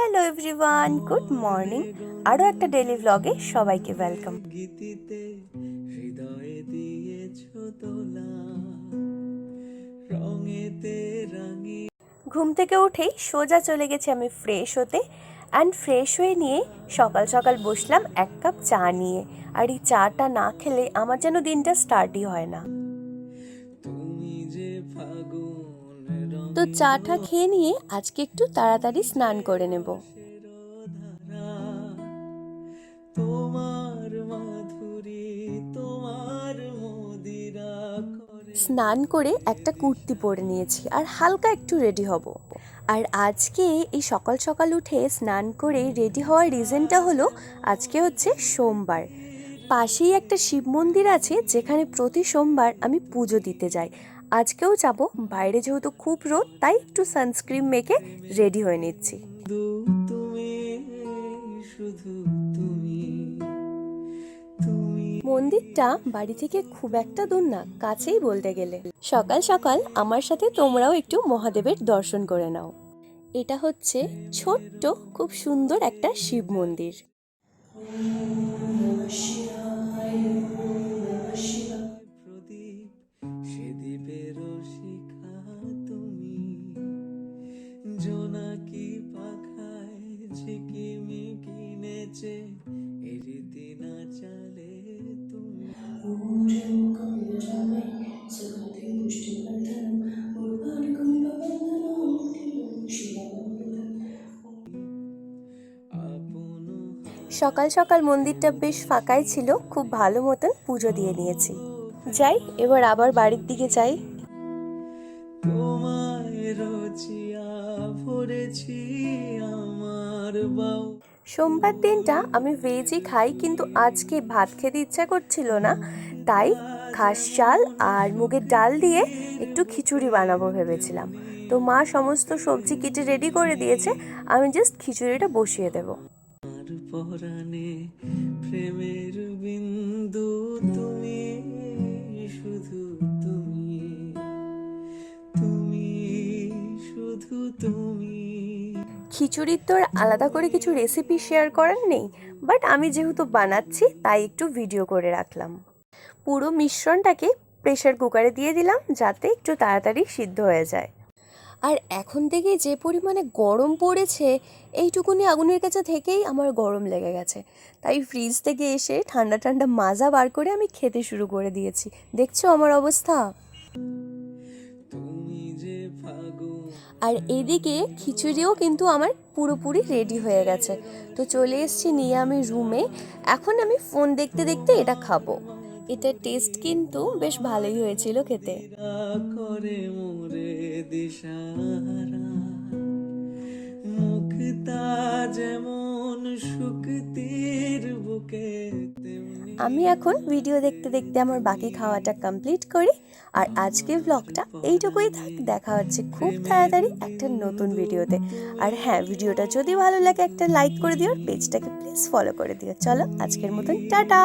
Hello everyone good morning আরও একটা daily ভ্লগে সবাইকে ওয়েলকাম গীতিতে হৃদয়ে দিয়েছ তোলা রঙেতে রাঙি ঘুম থেকে উঠেই সোজা চলে গেছি আমি ফ্রেশ হতে অ্যান্ড ফ্রেশ হয়ে নিয়ে সকাল সকাল বসলাম এক কাপ চা নিয়ে। আর এই চাটা না খেলে আমার যেন দিনটা স্টার্টই হয় না। তো চাটা খেয়ে নিয়ে আজকে একটু তাড়াতাড়ি স্নান করে নেব। তোমার মাধুরী তোমার মদিরা করে। স্নান করে একটা কুর্তি পরে নিয়েছি আর হালকা একটু রেডি হব। আর আজকে এই সকাল সকাল উঠে স্নান করে রেডি হওয়ার রিজনটা হলো আজকে হচ্ছে সোমবার। পাশেই একটা শিব মন্দির আছে যেখানে প্রতি সোমবার আমি পুজো দিতে যাই। আজকেও যাব। বাইরে যেহেতু খুব রোদ তাই একটু সানস্ক্রিন মেখে রেডি হয়ে নিচ্ছি। মন্দিরটা বাড়ি থেকে খুব একটা দূর না কাছেই বলতে গেলে। সকাল সকাল আমার সাথে তোমরাও একটু মহাদেবের দর্শন করে নাও। এটা হচ্ছে ছোট্ট খুব সুন্দর একটা শিব মন্দির। The Namah Shivaya. সকাল সকাল মন্দিরটা বেশ ফাঁকাই ছিল খুব ভালো মতন পুজো দিয়ে নিয়েছি। যাই এবার আবার বাড়ির দিকে যাই। সোমবার দিনটা আমি ভেজই খাই কিন্তু আজকে ভাত খেতে ইচ্ছা করছিল না তাই খাস চাল আর মুগের ডাল দিয়ে একটু খিচুড়ি বানাবো ভেবেছিলাম। তো মা সমস্ত সবজি কেটে রেডি করে দিয়েছে আমি জাস্ট খিচুড়িটা বসিয়ে দেবো। পরাণে প্রেমের বিন্দু তুমি, শুধু তুমি। তুমি, শুধু তুমি। খিচুড়ির তো আলাদা করে কিছু রেসিপি শেয়ার করার নেই বাট আমি যেহেতু বানাচ্ছি, তাই একটু ভিডিও করে রাখলাম। পুরো মিশ্রণটাকে প্রেশার কুকারে দিয়ে দিলাম, যাতে একটু তাড়াতাড়ি সিদ্ধ হয়ে যায়। আর এখন থেকে যে পরিমাণে গরম পড়েছে, এইটুকুনি আগুনের কাছে থেকেই আমার গরম লেগে গেছে। তাই ফ্রিজ থেকে এসে ঠান্ডা ঠান্ডা মাজা বার করে আমি খেতে শুরু করে দিয়েছি। দেখছ আমার অবস্থা? আর এদিকে খিচুড়িও কিন্তু আমার পুরোপুরি রেডি হয়ে গেছে। তো চলে এসেছি নিয়ে আমি রুমে এখন আমি ফোন দেখতে দেখতে এটা খাব। এটার টেস্ট কিন্তু বেশ ভালোই হয়েছিল খেতে। করে মোরে দিশারা মুক্তা যেমন শুক্তির বুকে আমি এখন ভিডিও দেখতে দেখতে আমার বাকি খাওয়াটা কমপ্লিট করি আর আজকের ব্লগটা এইটুকুই থাক। দেখা হচ্ছে খুব তাড়াতাড়ি একটা নতুন ভিডিওতে। আর হ্যাঁ ভিডিওটা যদি ভালো লাগে একটা লাইক করে দিও পেজটাকে প্লিজ ফলো করে দিও। চলো আজকের মতন টাটা!